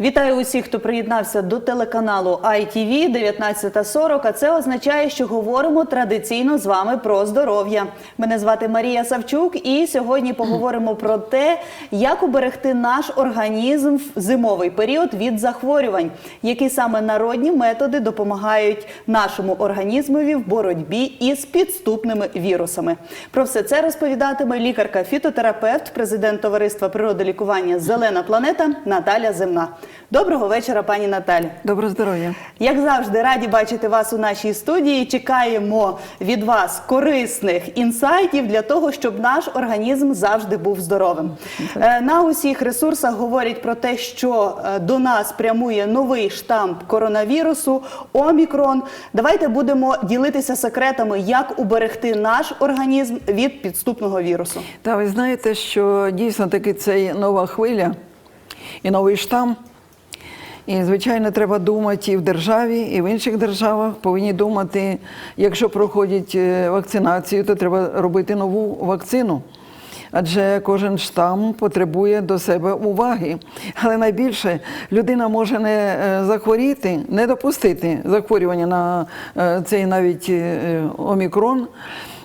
Вітаю усіх, хто приєднався до телеканалу ITV 19.40. А це означає, що говоримо традиційно з вами про здоров'я. Мене звати Марія Савчук, і сьогодні поговоримо про те, як уберегти наш організм в зимовий період від захворювань, які саме народні методи допомагають нашому організмові в боротьбі із підступними вірусами. Про все це розповідатиме лікарка-фітотерапевт, президент товариства природолікування Зелена планета Наталя Земна. Доброго вечора, пані Наталі. Доброго здоров'я. Як завжди, раді бачити вас у нашій студії. Чекаємо від вас корисних інсайтів для того, щоб наш організм завжди був здоровим. Е, На усіх ресурсах говорять про те, що е, до нас прямує новий штамп коронавірусу Омікрон. Давайте будемо ділитися секретами, як уберегти наш організм від підступного вірусу. Та ви знаєте, що дійсно таки це нова хвиля і новий штам. І, звичайно, треба думати і в державі, і в інших державах. Повинні думати, якщо проходять е, вакцинацію, то треба робити нову вакцину. Адже кожен штам потребує до себе уваги. Але найбільше людина може не е, захворіти, не допустити захворювання на е, цей навіть омікрон,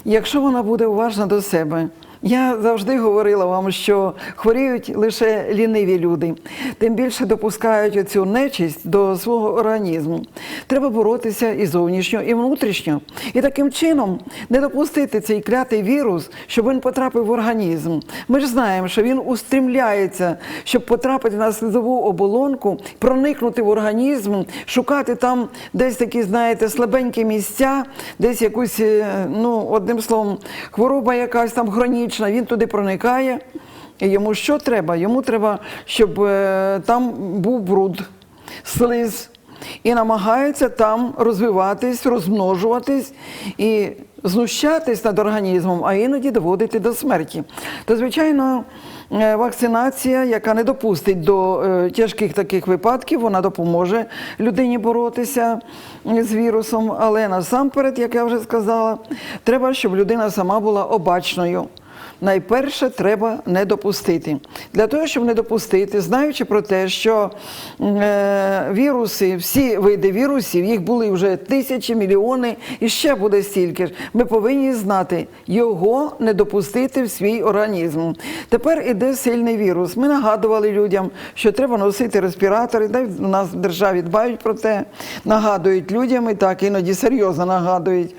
якщо вона буде уважна до себе. Я завжди говорила вам, що хворіють лише ліниві люди, тим більше допускають оцю нечисть до свого організму. Треба боротися і зовнішньо, і внутрішньо. І таким чином не допустити цей клятий вірус, щоб він потрапив в організм. Ми ж знаємо, що він устрімляється, щоб потрапити на слизову оболонку, проникнути в організм, шукати там десь такі, знаєте, слабенькі місця, десь якусь, е, ну, одним словом, хвороба якась там хронічна, він туди проникає. Йому що треба? Йому треба, щоб е, там був бруд, слиз. І намагається там розвиватись, розмножуватись і знущатись над організмом, а іноді доводити до смерті. То, звичайно, е, вакцинація, яка не допустить до е, тяжких таких випадків, вона допоможе людині боротися з вірусом. Але насамперед, як я вже сказала, треба, щоб людина сама була обачною. Найперше треба не допустити. Для того, щоб не допустити, знаючи про те, що е, віруси, всі види вірусів, їх були вже тисячі, мільйони і ще буде стільки ж. Ми повинні знати його не допустити в свій організм. Тепер іде сильний вірус. Ми нагадували людям, що треба носити респіратори. Де у нас в державі дбають про те, нагадують людям і так іноді серйозно нагадують.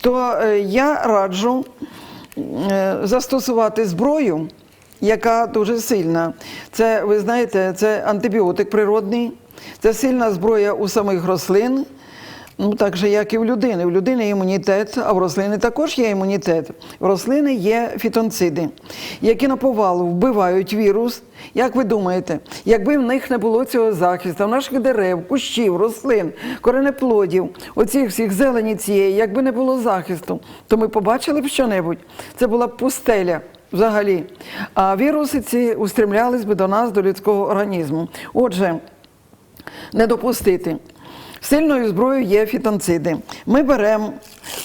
То е, я раджу застосувати зброю, яка дуже сильна. Це, ви знаєте, це антибіотик природний, це сильна зброя у самих рослин. Ну, так же, як і в людини. В людини імунітет, а в рослини також є імунітет. В рослини є фітонциди, які на повалу вбивають вірус. Як ви думаєте, якби в них не було цього захисту, в наших дерев, кущів, рослин, коренеплодів, оцих всіх зелені цієї, якби не було захисту, то ми побачили б що-небудь. Це була б пустеля. Взагалі, а віруси ці устремлялись би до нас, до людського організму. Отже, не допустити. Сильною зброєю є фітонциди. Ми беремо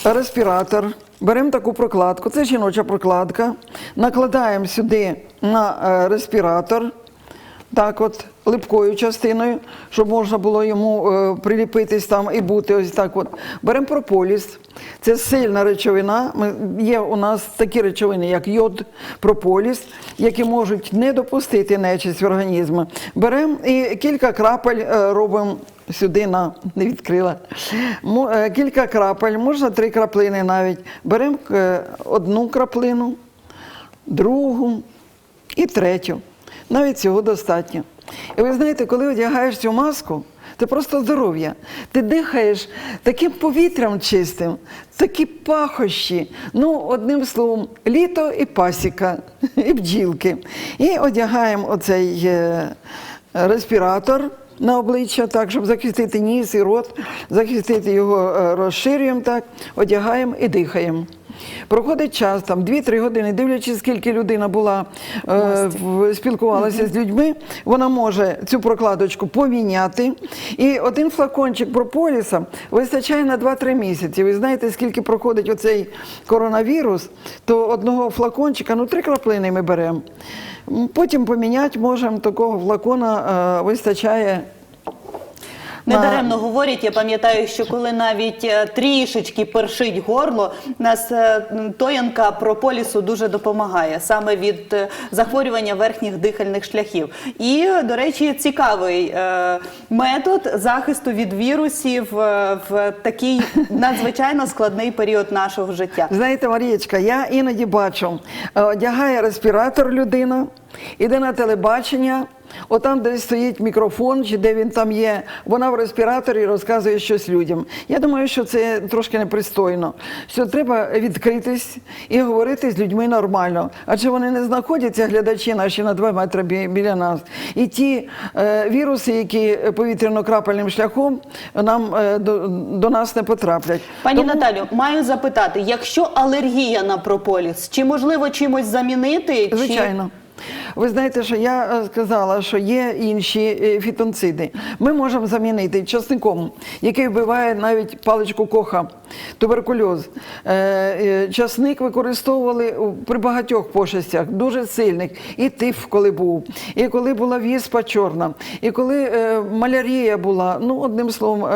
респіратор, беремо таку прокладку, це жіноча прокладка, накладаємо сюди на е, респіратор, так от, липкою частиною, щоб можна було йому е, приліпитись там і бути ось так. от. Беремо прополіс. Це сильна речовина. Ми, є у нас такі речовини, як йод, прополіс, які можуть не допустити нечисть в організм. Беремо і кілька крапель е, робимо сюди на не відкрила. Е, Кілька крапель, можна три краплини навіть. Беремо е, одну краплину, другу і третю. Навіть цього достатньо. І ви знаєте, коли одягаєш цю маску, це просто здоров'я. Ти дихаєш таким повітрям чистим, такі пахощі. Ну, одним словом, літо і пасіка, і бджілки. І одягаємо оцей е, респіратор на обличчя, так, щоб захистити ніс і рот, захистити його е, розширюємо так, одягаємо і дихаємо. Проходить час, там 2-3 години, дивлячись, скільки людина була е, в- спілкувалася з людьми, вона може цю прокладочку поміняти. І один флакончик прополіса вистачає на 2-3 місяці. Ви знаєте, скільки проходить оцей коронавірус, то одного флакончика, ну три краплини ми беремо. Потім поміняти можемо, такого флакона е, вистачає. Недаремно говорять, я пам'ятаю, що коли навіть е, трішечки першить горло, нас е, тоянка прополісу дуже допомагає саме від е, захворювання верхніх дихальних шляхів. І, до речі, цікавий метод захисту від вірусів в такий надзвичайно складний період нашого життя. Знаєте, Марієчка, я іноді бачу, одягає респіратор людина, іде на телебачення, отам, де стоїть мікрофон, чи де він там є, вона в респіраторі розказує щось людям. Я думаю, що це трошки непристойно. Що треба відкритись і говорити з людьми нормально. Адже вони не знаходяться, глядачі наші на два метри бі- біля нас. І ті е, віруси, які повітряно-крапельним шляхом нам е, до, до нас не потраплять. Пані Тому- Наталю, маю запитати, якщо алергія на прополіс, чи можливо чимось замінити? Чи... Ви знаєте, що я е, сказала, що є інші е, фітонциди. Ми можемо замінити часником, який вбиває навіть паличку коха, туберкульоз. Е, Часник використовували при багатьох пошестях, дуже сильних. І тиф, коли був, і коли була віспа чорна, і коли малярія була, ну одним словом,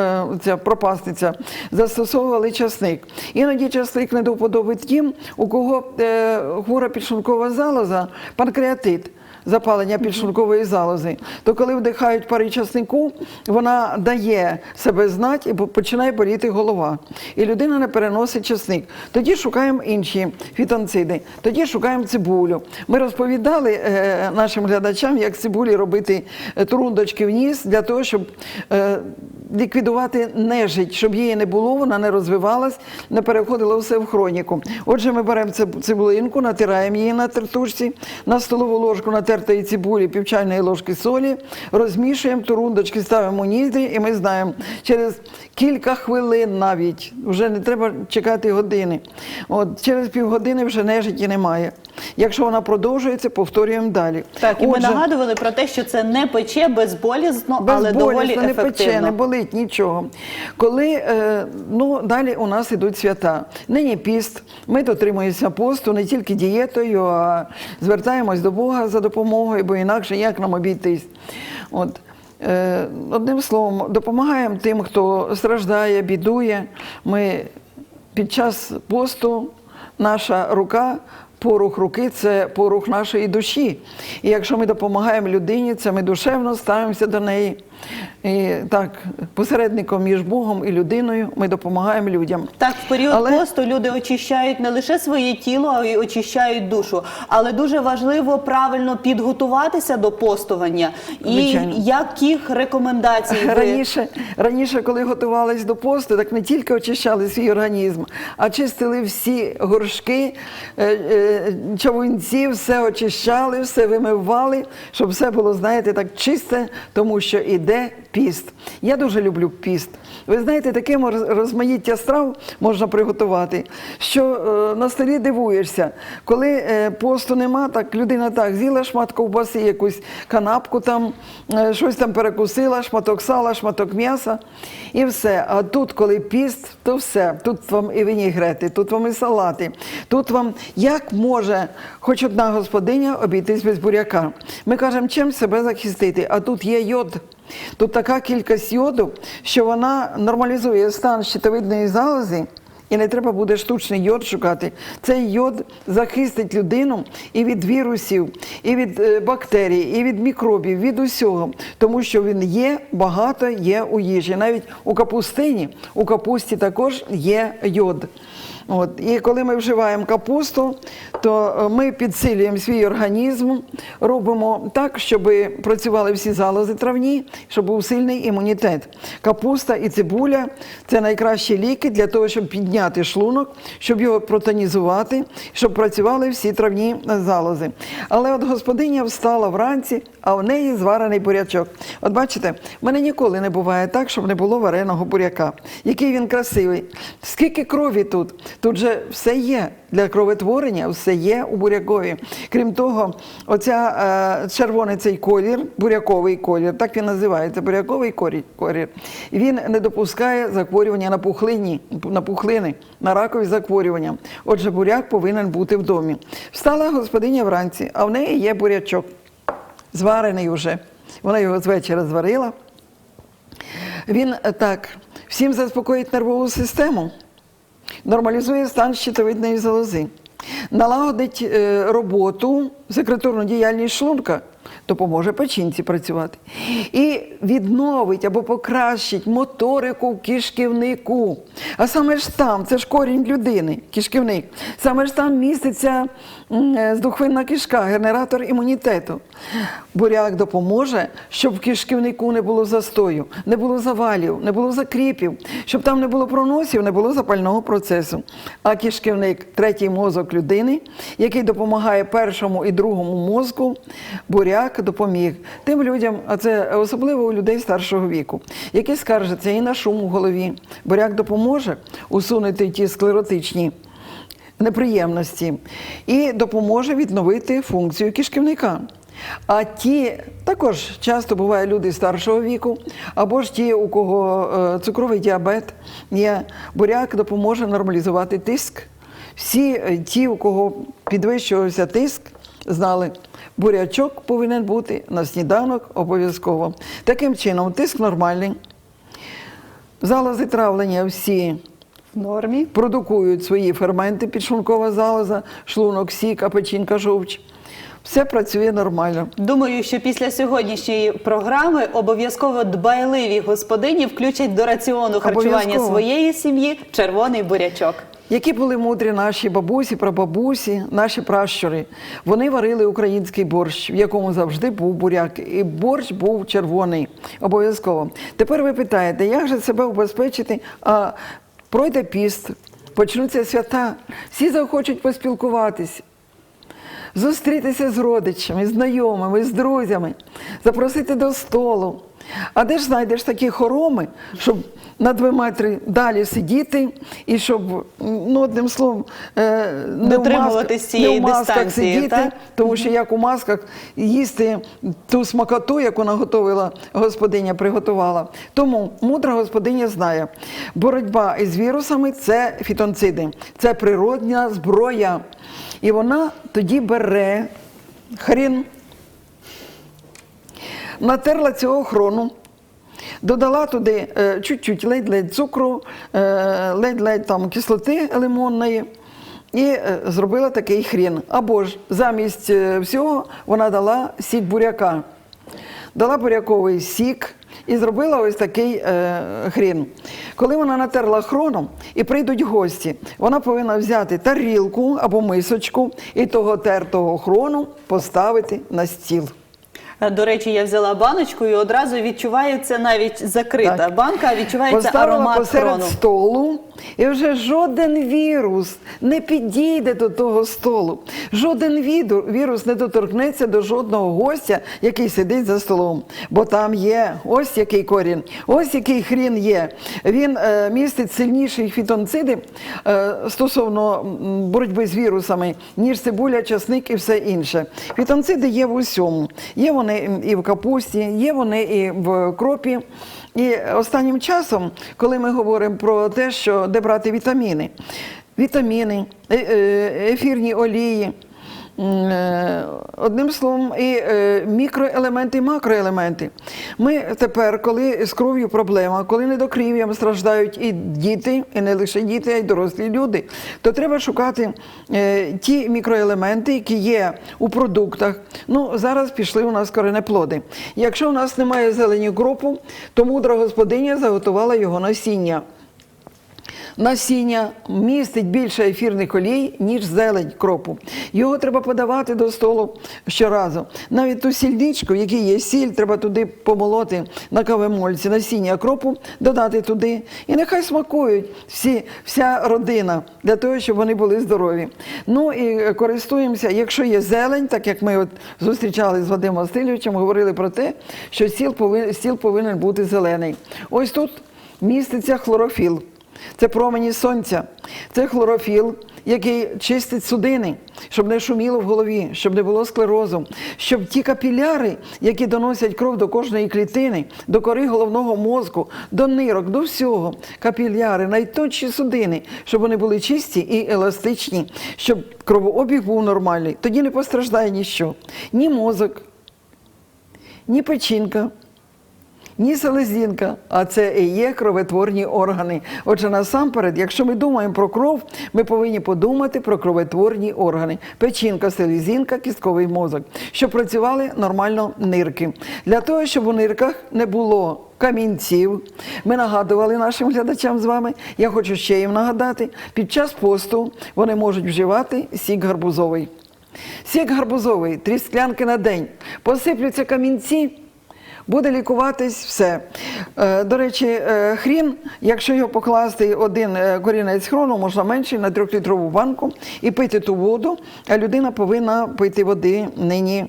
ця пропасниця, застосовували часник. Іноді часник не до вподоби тим, у кого хвора підшлункова залоза, панкреатит. created Запалення підшлункової залози, то коли вдихають пари часнику, вона дає себе знати і починає боліти голова. І людина не переносить часник. Тоді шукаємо інші фітонциди, тоді шукаємо цибулю. Ми розповідали е, нашим глядачам, як з цибулі робити е, трундочки в ніс для того, щоб е, ліквідувати нежить, щоб її не було, вона не розвивалась, не переходило все в хроніку. Отже, ми беремо цибулинку, натираємо її на тертушці, на столову ложку натертої цибулі, пів чайної ложки солі, розмішуємо турундочки, ставимо у ніздрі, і ми знаємо, через кілька хвилин навіть, вже не треба чекати години. От, через півгодини вже нежиті немає. Якщо вона продовжується, повторюємо далі. Так, і ми нагадували про те, що це не пече безболісно, але Безболісно, доволі не пече, не болить нічого. Коли е, ну, далі у нас ідуть свята. Нині піст. Ми дотримуємося посту не тільки дієтою, а звертаємось до Бога за допомогою, бо інакше як нам обійтись. От. Е, одним словом, допомагаємо тим, хто страждає, бідує. Ми під час посту наша рука. Порух руки це порух нашої душі. І якщо ми допомагаємо людині, це ми душевно ставимося до неї. І так, посередником між Богом і людиною ми допомагаємо людям. Так, в період Але- посту люди очищають не лише своє тіло, а й очищають душу. Але дуже важливо правильно підготуватися до постування. І Звичайно. яких рекомендацій ви Раніше, раніше, коли готувались до посту, так не тільки очищали свій організм, а чистили всі горшки, е, е, чавунці, все очищали, все вимивали, щоб все було, знаєте, так чисте, тому що іде піст. Я дуже люблю піст. Ви знаєте, таке роз- розмаїття страв можна приготувати, що е, на столі дивуєшся. Коли е, посту нема, так людина так з'їла шмат ковбаси, якусь канапку там, е, щось там перекусила, шматок сала, шматок м'яса і все. А тут, коли піст, то все. Тут вам і вінігрети, тут вам і салати. Тут вам як може хоч одна господиня обійтись без буряка. Ми кажемо, чим себе захистити, а тут є йод. Тут така кількість йоду, що вона нормалізує стан щитовидної залози, і не треба буде штучний йод шукати. Цей йод захистить людину і від вірусів, і від е, бактерій, і від мікробів, від усього, тому що він є, багато є у їжі. Навіть у капустині, у капусті також є йод. От. І коли ми вживаємо капусту, то е, ми підсилюємо свій організм, робимо так, щоб працювали всі залози травні, щоб був сильний імунітет. Капуста і цибуля це найкращі ліки для того, щоб підняти. шлунок, щоб його протонізувати, щоб працювали всі травні залози. Але от господиня встала вранці, а в неї зварений бурячок. От бачите, в мене ніколи не буває так, щоб не було вареного буряка. Який він красивий. Скільки крові тут? Тут же все є для кроветворення, все є у бурякові. Крім того, оця е, червоний цей колір, буряковий колір, так він називається, буряковий колір, він не допускає захворювання на пухлині, на пухлини, на ракові захворювання. Отже, буряк повинен бути в домі. Встала господиня вранці, а в неї є бурячок, зварений уже. Вона його з вечора зварила. Він е, так всім заспокоїть нервову систему, нормалізує стан щитовидної залози, налагодить е, роботу, секреторну діяльність шлунка, допоможе печінці працювати. І відновить або покращить моторику в кишківнику. А саме ж там, це ж корінь людини, кишківник, саме ж там міститься е, здухвинна кишка, генератор імунітету. Буряк допоможе, щоб в кишківнику не було застою, не було завалів, не було закріпів, щоб там не було проносів, не було запального процесу. А кишківник третій мозок людини, який допомагає першому і другому мозку, буряк допоміг тим людям, а це особливо у людей старшого віку, які скаржаться і на шум у голові. Буряк допоможе усунути ті склеротичні неприємності і допоможе відновити функцію кишківника. А ті також часто бувають люди старшого віку, або ж ті, у кого е, цукровий діабет є, буряк допоможе нормалізувати тиск. Всі е, ті, у кого підвищувався тиск, знали, бурячок повинен бути на сніданок обов'язково. Таким чином, тиск нормальний, залози травлення всі В нормі. продукують свої ферменти, підшлункова залоза, шлунок, сік, печінка, жовч. Все працює нормально. Думаю, що після сьогоднішньої програми обов'язково дбайливі господині включать до раціону харчування своєї сім'ї червоний бурячок. Які були мудрі наші бабусі, прабабусі, наші пращури. Вони варили український борщ, в якому завжди був буряк. І борщ був червоний. Обов'язково. Тепер ви питаєте, як же себе убезпечити? А пройде піст, почнуться свята, всі захочуть поспілкуватись. Зустрітися з родичами, знайомими, з друзями, запросити до столу. А де ж знайдеш такі хороми, щоб на два метри далі сидіти і щоб, ну, одним словом, е, не в масках- цієї не в масках сидіти, так? тому що як у масках їсти ту смакоту, яку наготовила господиня, приготувала. Тому мудра господиня знає, боротьба із вірусами це фітонциди, це природня зброя. І вона тоді бере хрін, натерла цього хрону, додала туди е, чуть-чуть ледь-ледь цукру, е, ледь-ледь там кислоти лимонної. І е, зробила такий хрін. Або ж замість всього вона дала сік буряка. Дала буряковий сік і зробила ось такий е, хрін. Коли вона натерла хроном і прийдуть гості, вона повинна взяти тарілку або мисочку і того тертого хрону поставити на стіл. До речі, я взяла баночку і одразу відчувається навіть закрита Так. банка, а відчувається Поставила аромат посеред хрону. столу, і вже жоден вірус не підійде до того столу. Жоден вірус не доторкнеться до жодного гостя, який сидить за столом. Бо там є ось який корінь, ось який хрін є. Він е, містить сильніші фітонциди е, стосовно боротьби з вірусами, ніж цибуля, часник і все інше. Фітонциди є в усьому. Є вони і в капусті, є вони і в кропі. І останнім часом, коли ми говоримо про те, що де брати вітаміни, вітаміни, е- е, ефірні олії, одним словом, і е, мікроелементи, і макроелементи. Ми тепер, коли з кров'ю проблема, коли недокрів'ям страждають і діти, і не лише діти, а й дорослі люди, то треба шукати е, ті мікроелементи, які є у продуктах. Ну, зараз пішли у нас коренеплоди. Якщо у нас немає зелені кропу, то мудра господиня заготувала його насіння. Насіння містить більше ефірних олій, ніж зелень кропу. Його треба подавати до столу щоразу. Навіть ту сільничку, в якій є сіль, треба туди помолоти на кавомольці, насіння кропу додати туди. І нехай смакують всі, вся родина для того, щоб вони були здорові. Ну і користуємося, якщо є зелень, так як ми от зустрічали з Вадимом Васильовичем, говорили про те, що стіл повинен, стіл повинен бути зелений. Ось тут міститься хлорофіл. Це промені сонця, це хлорофіл, який чистить судини, щоб не шуміло в голові, щоб не було склерозу, щоб ті капіляри, які доносять кров до кожної клітини, до кори головного мозку, до нирок, до всього, капіляри, найтонші судини, щоб вони були чисті і еластичні, щоб кровообіг був нормальний. Тоді не постраждає ніщо. Ні мозок, ні печінка, ні селезінка, а це і є кроветворні органи. Отже, насамперед, якщо ми думаємо про кров, ми повинні подумати про кроветворні органи: печінка, селезінка, кістковий мозок, щоб працювали нормально нирки. Для того, щоб у нирках не було камінців, ми нагадували нашим глядачам з вами. Я хочу ще їм нагадати: під час посту вони можуть вживати сік гарбузовий. Сік гарбузовий, три склянки на день, посиплються камінці. Буде лікуватись все. Е, До речі, е, хрін, якщо його покласти один е, корінець хрону, можна менше на трьохлітрову банку і пити ту воду, а людина повинна пити води нині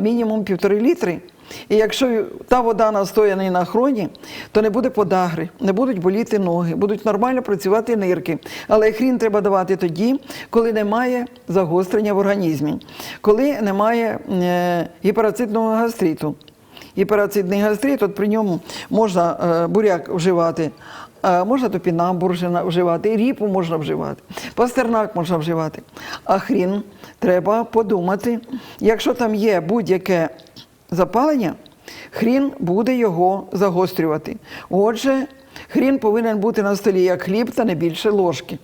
мінімум півтори літри. І якщо та вода настояна на хроні, то не буде подагри, не будуть боліти ноги, будуть нормально працювати нирки. Але хрін треба давати тоді, коли немає загострення в організмі, коли немає е, гіперацидного гастриту. Гіперацидний гастрит, от при ньому можна е, буряк вживати, е, можна топінамбур вживати, і ріпу можна вживати, пастернак можна вживати. А хрін треба подумати, якщо там є будь-яке запалення, хрін буде його загострювати. Отже, хрін повинен бути на столі як хліб та не більше ложки.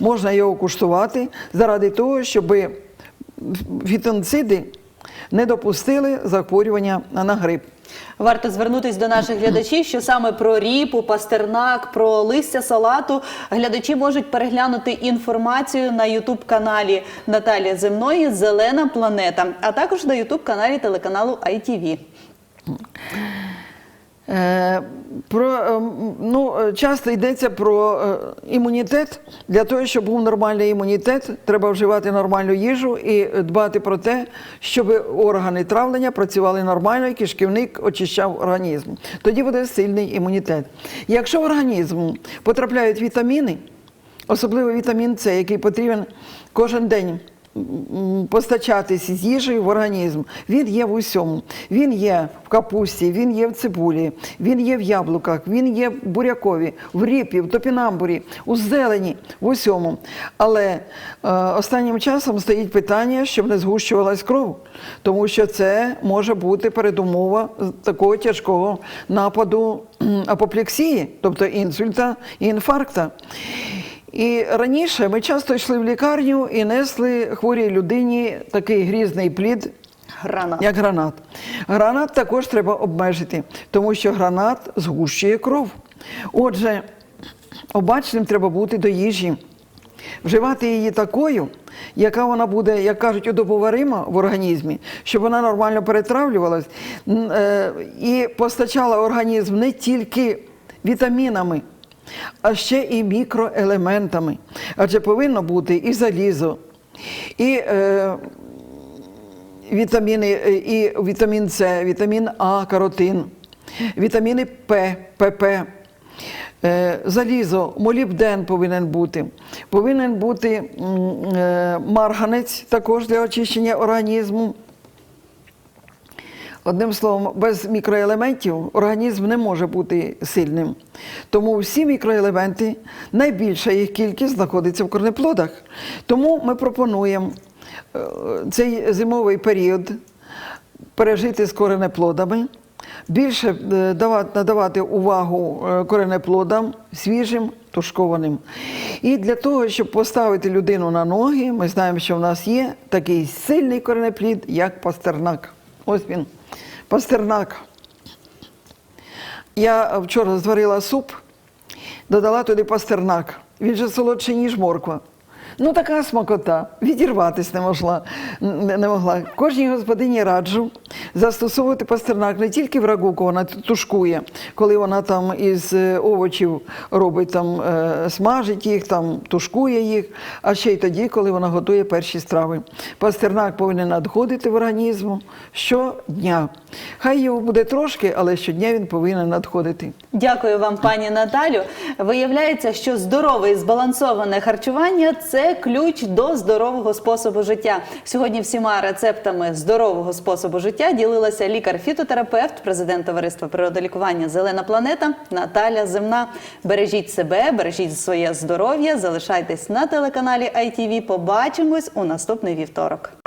Можна його куштувати заради того, щоб фітонциди не допустили захворювання на грип. Варто звернутись до наших глядачів, що саме про ріпу, пастернак, про листя салату глядачі можуть переглянути інформацію на ютуб каналі Наталія Земної Зелена планета, а також на ютуб каналі телеканалу ITV. Е, Про, е, ну, е, часто йдеться про імунітет. Для того, щоб був нормальний імунітет, треба вживати нормальну їжу і дбати про те, щоб органи травлення працювали нормально, і кишківник очищав організм. Тоді буде сильний імунітет. Якщо в організм потрапляють вітаміни, особливо вітамін С, який потрібен кожен день постачатись з їжею в організм. Він є в усьому. Він є в капусті, він є в цибулі, він є в яблуках, він є в бурякові, в ріпі, в топінамбурі, у зелені, в усьому. Але е, останнім часом стоїть питання, щоб не згущувалась кров, тому що це може бути передумова такого тяжкого нападу апоплексії, тобто інсульта і інфаркта. І раніше ми часто йшли в лікарню і несли хворій людині такий грізний плід, Гранат. як гранат. Гранат також треба обмежити, тому що гранат згущує кров. Отже, обачним треба бути до їжі. Вживати її такою, яка вона буде, як кажуть, удобоварима в організмі, щоб вона нормально перетравлювалась е, і постачала організм не тільки вітамінами, а ще і мікроелементами. Адже повинно бути і залізо, і е, вітаміни, е, і вітамін С, вітамін А, каротин, вітаміни П, ПП. Е, Залізо, молібден повинен бути. Повинен бути е, марганець також для очищення організму. Одним словом, без мікроелементів організм не може бути сильним. Тому всі мікроелементи, найбільша їх кількість знаходиться в корнеплодах. Тому ми пропонуємо е, цей зимовий період пережити з коренеплодами, більше е, давати, надавати увагу е, коренеплодам свіжим, тушкованим. І для того, щоб поставити людину на ноги, ми знаємо, що в нас є такий сильний коренеплід, як пастернак. Ось він, пастернак. Я вчора зварила суп додала туди пастернак. Він же солодший, ніж морква. Ну, така смакота, відірватись не могла. Не, могла. Кожній господині раджу застосовувати пастернак не тільки в коли вона тушкує, коли вона там із е, овочів робить там, е, смажить їх, там, тушкує їх, а ще й тоді, коли вона готує перші страви. Пастернак повинен надходити в організм щодня. Хай його буде трошки, але щодня він повинен надходити. Дякую вам, пані Наталю. Виявляється, що здорове і збалансоване харчування це ключ до здорового способу життя. Сьогодні всіма рецептами здорового способу життя ділилася лікар-фітотерапевт, президент товариства природолікування Зелена планета Наталя Земна. Бережіть себе, бережіть своє здоров'я. Залишайтесь на телеканалі ITV. Побачимось у наступний вівторок.